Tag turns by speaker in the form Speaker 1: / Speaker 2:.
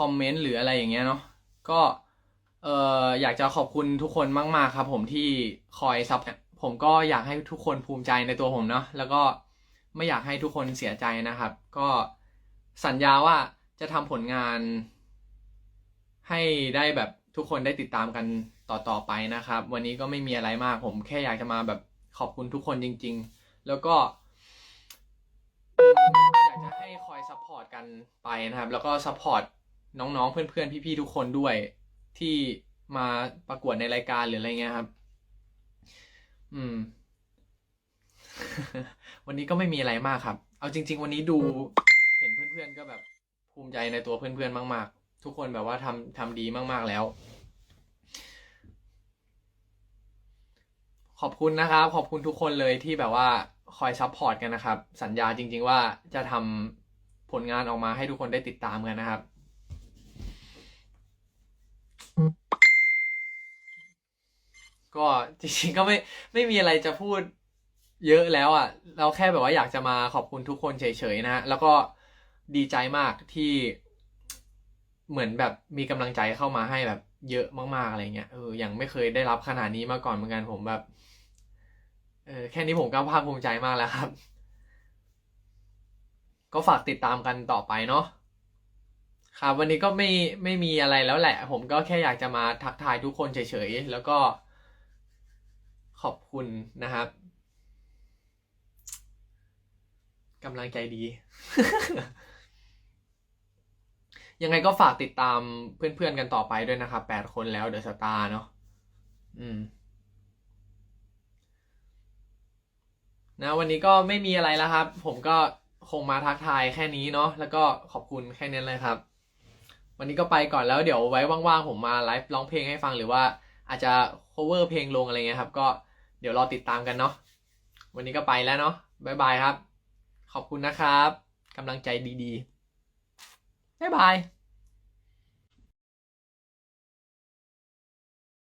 Speaker 1: คอมเมนต์หรืออะไรอย่างเงี้ยเนาะก็เอออยากจะขอบคุณทุกคนมาก ๆ ครับ ผมที่คอยซับผมก็อยากให้ทุกคนภูมิใจในตัวผมเนาะแล้วก็ไม่อยากให้ทุกคนเสียใจนะครับ ก็สัญญาว่าจะทำผลงาน ให้ได้แบบทุกคนได้ติดตามกันต่อๆไปนะครับ วันนี้ก็ไม่มีอะไรมาก ผมแค่อยากจะมาแบบขอบคุณทุกคนจริง ๆ แล้วก็อยากจะให้คอยซัพพอร์ตกันไปนะครับ แล้วก็ซัพพอร์ต น้องๆ เพื่อนๆ พี่ๆ ทุกคนด้วยที่มาประกวดในรายการหรืออะไรเงี้ยครับ อืม วันนี้ก็ไม่มีอะไรมากครับ เอาจริง ๆ วันนี้ดูเห็นเพื่อนๆ ก็แบบภูมิใจในตัวเพื่อนๆ มาก ๆ ทุกคนแบบว่าทำทำดีมากๆแล้ว ขอบคุณนะครับ ขอบคุณทุกคนเลยที่แบบว่าคอยซัพพอร์ตกันนะครับ สัญญาจริง ๆ ว่าจะทำผลงานออกมาให้ทุกคนได้ติดตามกันนะครับ ก็จริงๆก็ไม่ไม่มีอะไรจะพูดเยอะแล้วอะ เราแค่แบบว่าอยากจะมาขอบคุณทุกคนเฉยๆนะฮะแล้วก็ดีใจมากที่เหมือนแบบมีกำลังใจเข้ามาให้แบบเยอะมากๆอะไรเงี้ยเอออยังไม่เคยได้รับขนาดนี้มาก่อนเหมือนกันผมแบบเออแค่นี้ผมก็ภาคภูมิใจมากแล้วครับ ก็ฝากติดตามกันต่อไปเนาะครับวันนี้ก็ไม่ไม่มีอะไรแล้วแหละ ผมก็แค่อยากจะมาทักทายทุกคนเฉยๆแล้วก็ ขอบคุณนะครับกำลังใจดี ยังไงก็ฝากติดตามเพื่อนๆกันต่อไปด้วยนะครับแปดคนแล้วเดอะสตาร์เนาะอืมนะวันนี้ก็ไม่มีอะไรแล้วครับ ผมก็คงมาทักทายแค่นี้เนาะแล้วก็ขอบคุณแค่นี้เลยครับ วันนี้ก็ไปก่อนแล้วเดี๋ยวไว้ว่างๆผมมาไลฟ์ร้องเพลงให้ฟังหรือว่าอาจจะ cover เพลงลงอะไรเงี้ยครับ ก็ เดี๋ยวรอติดตามกันเนาะวันนี้ก็ไปแล้วเนาะบ๊ายบายครับ ขอบคุณนะครับกำลังใจดีๆบ๊ายบาย